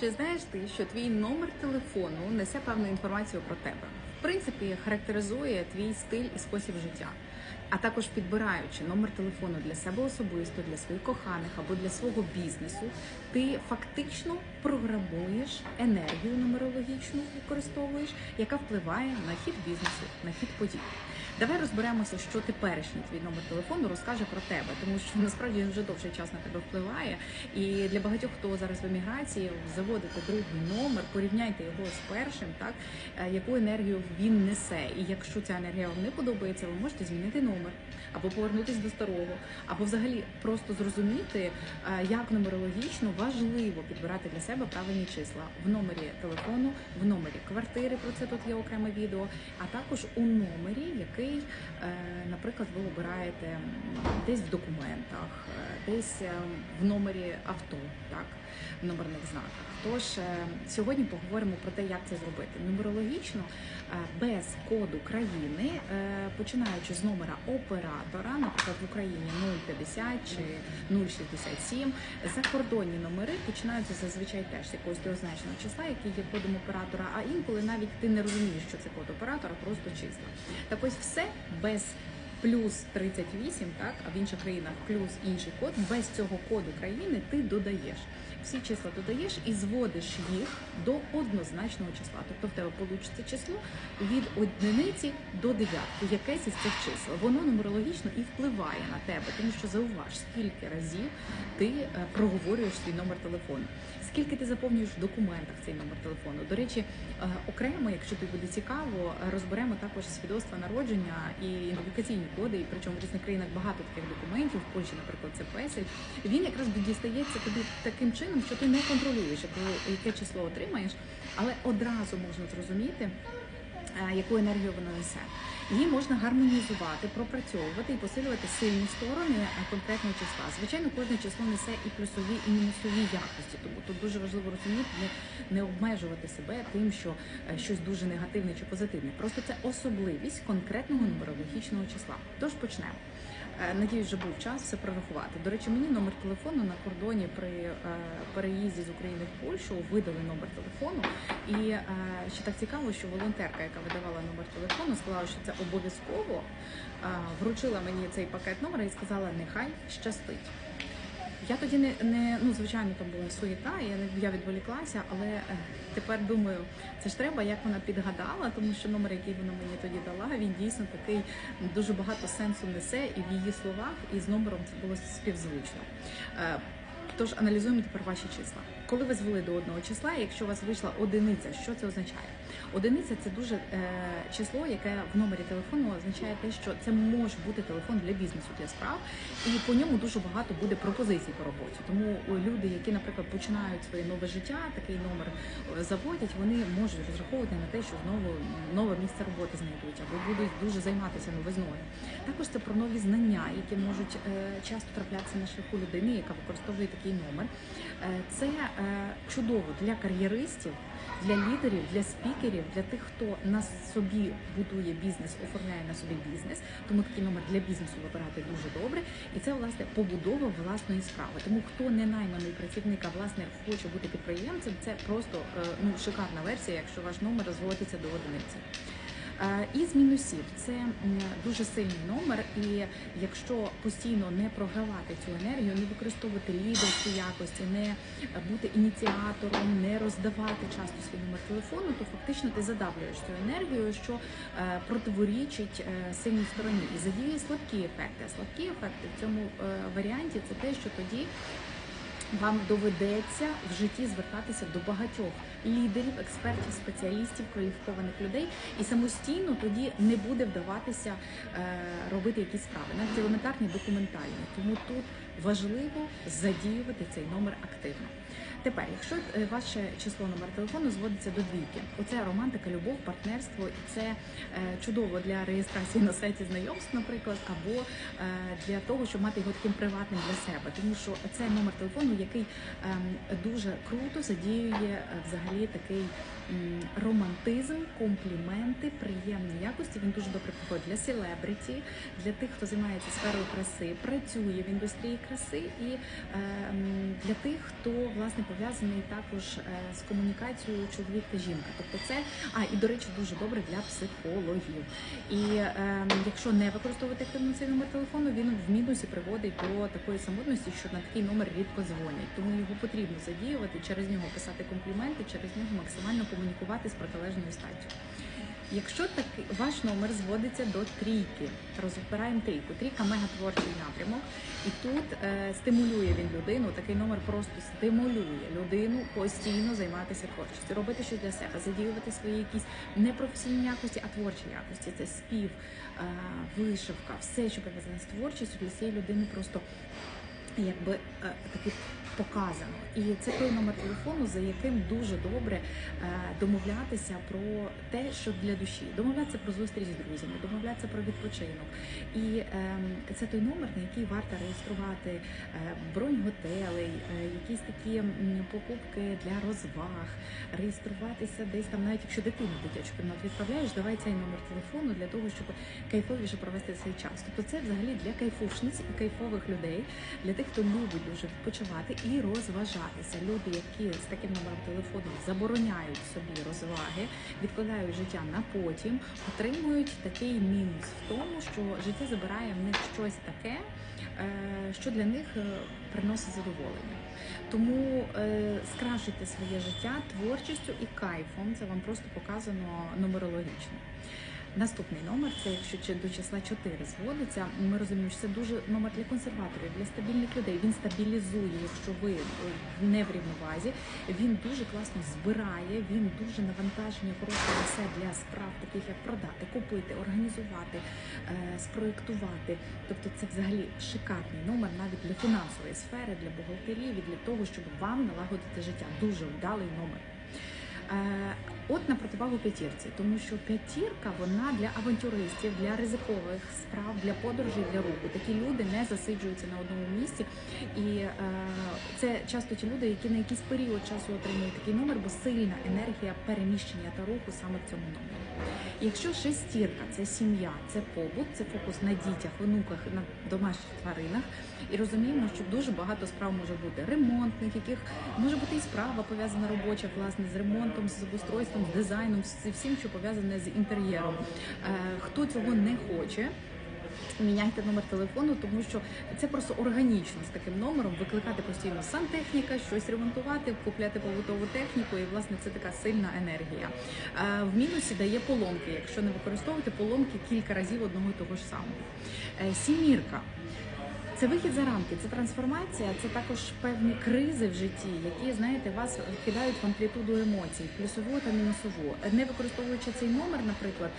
Чи знаєш ти, що твій номер телефону несе певну інформацію про тебе? В принципі, характеризує твій стиль і спосіб життя. А також підбираючи номер телефону для себе особисто, для своїх коханих або для свого бізнесу, ти фактично програмуєш енергію нумерологічну, використовуєш, яка впливає на хід бізнесу, на хід подій. Давай розберемося, що теперішній твій номер телефону розкаже про тебе, тому що насправді він вже довший час на тебе впливає. І для багатьох, хто зараз в еміграції, заводите другий номер, порівняйте його з першим, так е, яку енергію він несе. І якщо ця енергія вам не подобається, ви можете змінити номер або повернутися до старого, або взагалі просто зрозуміти, е, як нумерологічно важливо підбирати для себе правильні числа в номері телефону, в номері квартири. Про це тут є окреме відео, а також у номері, який, е, наприклад, ви обираєте десь в документах, е, десь е, в номері авто, так, в номерних знаках. Тож сьогодні поговоримо про те, як це зробити. Нумерологічно без коду країни, починаючи з номера оператора, наприклад, в Україні 050 чи 067, закордонні номери починаються зазвичай теж якогось трьохзначного числа, який є кодом оператора, а інколи навіть ти не розумієш, що це код оператора, просто числа. Так ось все без плюс 38, так, а в інших країнах плюс інший код, без цього коду країни ти додаєш. Всі числа додаєш і зводиш їх до однозначного числа. Тобто в тебе вийде число від одиниці до дев'ятки, якесь із цих чисел. Воно нумерологічно і впливає на тебе, тому що зауваж, скільки разів ти е, проговорюєш свій номер телефону, скільки ти заповнюєш в документах цей номер телефону. До речі, е, окремо, якщо тобі буде цікаво, е, розберемо також свідоцтва народження і ідентифікаційні коди. І причому в різних країнах багато таких документів. В Польщі, наприклад, це песель. Він якраз дістається тобі таким чином, що ти не контролюєш, яке- яке число отримаєш, але одразу можна зрозуміти. е, Яку енергію воно несе, її можна гармонізувати, пропрацьовувати і посилювати сильні сторони е, конкретного числа. Звичайно, кожне число несе і плюсові, і мінусові якості. Тому тут дуже важливо розуміти, не, не обмежувати себе тим, що е, щось дуже негативне чи позитивне. Просто це особливість конкретного нумерологічного числа. Тож почнемо. Е, Надіюсь, вже був час все прорахувати. До речі, мені номер телефону на кордоні при е, переїзді з України в Польщу видали номер телефону. І е, ще так цікаво, що волонтерка, яка видавала номер телефону, сказала, що це обов'язково вручила мені цей пакет номера і сказала, нехай щастить. Я тоді не, не ну звичайно там була суєта, я не я відволіклася, але е, тепер думаю, це ж треба, як вона підгадала, тому що номер, який вона мені тоді дала, він дійсно такий дуже багато сенсу несе, і в її словах, і з номером це було співзвучно. Е, Тож аналізуємо тепер ваші числа. Коли ви звели до одного числа, якщо у вас вийшла одиниця, що це означає? Одиниця це дуже е, число, яке в номері телефону означає те, що це може бути телефон для бізнесу, для справ, і по ньому дуже багато буде пропозицій по роботі. Тому люди, які, наприклад, починають своє нове життя, такий номер е, заводять, вони можуть розраховувати на те, що знову нове місце роботи знайдуть або будуть дуже займатися новизною. Також це про нові знання, які можуть е, часто траплятися на шляху людини, яка використовує такий номер. Це чудово для кар'єристів, для лідерів, для спікерів, для тих, хто на собі будує бізнес, оформляє на собі бізнес. Тому такий номер для бізнесу вибирати дуже добре. І це власне побудова власної справи. Тому хто не найманий працівник, а власне хоче бути підприємцем, це просто е, ну шикарна версія, якщо ваш номер розводиться до одиниці. Е, Із мінусів. Це дуже сильний номер, і якщо постійно не програвати цю енергію, не використовувати лідерські якості, не бути ініціатором, не роздавати часто свій номер телефону, то фактично ти задавлюєш цю енергію, що е, противорічить е, сильній стороні. І задіює слабкі ефекти. Слабкі ефекти в цьому варіанті це те, що тоді вам доведеться в житті звертатися до багатьох лідерів, експертів, спеціалістів, кваліфікованих людей, і самостійно тоді не буде вдаватися е, робити якісь справи, навіть елементарні документальні. Тому тут важливо задіювати цей номер активно. Тепер, якщо е, ваше число номер телефону зводиться до двійки, оце романтика, любов, партнерство, і це е, чудово для реєстрації на сайті знайомств, наприклад, або е, для того, щоб мати його таким приватним для себе, тому що це номер телефону, який ем, дуже круто задіює взагалі такий романтизм, компліменти, приємні якості. Він дуже добре підходить для селебриті, для тих, хто займається сферою краси, працює в індустрії краси і е, для тих, хто власне пов'язаний також е, з комунікацією чоловік та жінка. Тобто це а і до речі, дуже добре для психологів. І е, якщо не використовувати активно цей номер телефону, він в мінусі приводить до такої самотності, що на такий номер рідко дзвонять. Тому його потрібно задіювати через нього писати компліменти, через нього максимально комунікувати з протилежною статтю. Якщо так ваш номер зводиться до трійки, розбираємо трійку. Трійка мегатворчий напрямок, і тут е, стимулює він людину. Такий номер просто стимулює людину постійно займатися творчістю, робити щось для себе, задіювати свої якісь не професійні якості, а творчі якості. Це спів, е, вишивка, все, що пов'язане з творчістю для цієї людини просто якби е, таки показано. І це той номер телефону, за яким дуже добре е, домовлятися про те, що для душі, домовлятися про зустріч з друзями, домовлятися про відпочинок. І е, це той номер, на який варто реєструвати е, бронь готелей, якісь такі покупки для розваг, реєструватися десь там, навіть якщо дитину дитячу кімнату відправляєш, давай цей номер телефону для того, щоб кайфовіше провести цей час. Тобто це взагалі для кайфушниць і кайфових людей, для тих, хто любить дуже відпочивати і розважатися. Люди, які з таким номером телефону забороняють собі розваги, відкладають життя на потім, отримують такий мінус в тому, що життя забирає в них щось таке, е, що для них е, приносить задоволення. Тому е, скрашуйте своє життя творчістю і кайфом. Це вам просто показано нумерологічно. Наступний номер це якщо до числа 4 зводиться. Ми розуміємо, що це дуже номер для консерваторів, для стабільних людей. Він стабілізує, якщо ви е, не в рівновазі. Він дуже класно збирає. Він дуже навантаження хороше несе для справ, таких як продати, купити, організувати, е, спроєктувати. Тобто, це взагалі шикарний номер навіть для фінансової сфери, для бухгалтерії, і для того, щоб вам налагодити життя. Дуже вдалий номер. От на противагу п'ятірці, тому що п'ятірка вона для авантюристів, для ризикових справ, для подорожей, для руху. Такі люди не засиджуються на одному місці, і е, це часто ті люди, які на якийсь період часу отримують такий номер, бо сильна енергія переміщення та руху саме в цьому номері. Якщо шестірка це сім'я, це побут, це фокус на дітях, онуках, на домашніх тваринах. І розуміємо, що дуже багато справ може бути ремонтних, яких може бути і справа пов'язана робоча, власне, з ремонтом, з обустройством, з дизайном, з всім, що пов'язане з інтер'єром. Е, Хто цього не хоче. Міняйте номер телефону, тому що це просто органічно з таким номером викликати постійно сантехніка, щось ремонтувати, купляти побутову техніку, і власне це така сильна енергія. Е, В мінусі дає поломки, якщо не використовувати поломки кілька разів одного і того ж самого. Е, Сімірка. Це вихід за рамки, це трансформація, це також певні кризи в житті, які знаєте вас кидають в амплітуду емоцій, плюсову та мінусову. Не використовуючи цей номер, наприклад.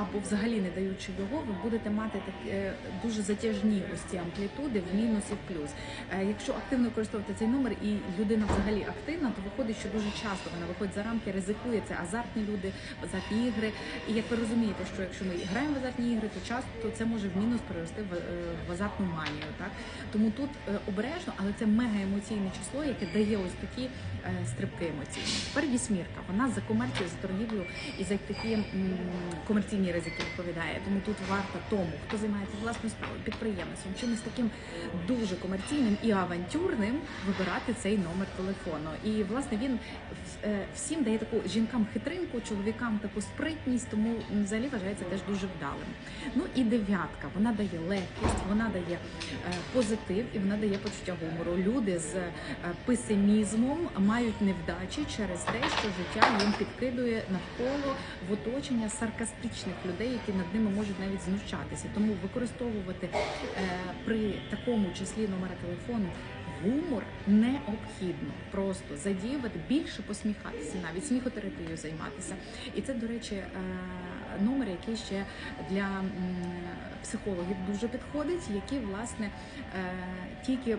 Або взагалі не даючи його, ви будете мати так е, дуже затяжні ось ці амплітуди в мінус і в плюс. Е, Якщо активно використовувати цей номер і людина взагалі активна, то виходить, що дуже часто вона виходить за рамки, ризикує це азартні люди, азартні ігри. І як ви розумієте, що якщо ми граємо в азартні ігри, то часто це може в мінус перерости в, е, азартну манію. Так тому тут обережно, але це мега емоційне число, яке дає ось такі стрибки емоційні. Тепер вісьмірка. Вона за комерцію, за торгівлю і за такі м, комерційні ризики відповідає. Тому тут варто тому, хто займається власною справою, підприємництвом, чимось таким дуже комерційним і авантюрним, вибирати цей номер телефону. І власне він е, всім дає таку жінкам хитринку, чоловікам таку спритність, тому взагалі вважається теж дуже вдалим. Ну і дев'ятка. Вона дає легкість, вона дає е, позитив і вона дає почуття гумору. Люди з е, песимізмом мають невдачі через те, що життя їм підкидує навколо в оточення саркастичних людей, які над ними можуть навіть знущатися. Тому використовувати е, при такому числі номера телефону. Гумор необхідно просто задіювати більше посміхатися, навіть сміхотерапією займатися. І це, до речі, е, номер, який ще для м, психологів дуже підходить, які власне е, тільки м,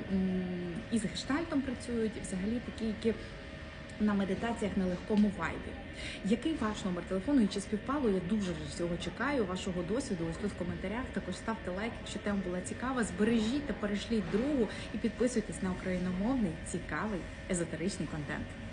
із гештальтом працюють, взагалі такі, які на медитаціях на легкому вайбі. Який ваш номер телефону і чи співпало? Я дуже цього чекаю. Вашого досвіду. Ось тут в коментарях. Також ставте лайк, якщо тема була цікава. Збережіть та перешліть другу і підписуйтесь на україномовний цікавий езотеричний контент.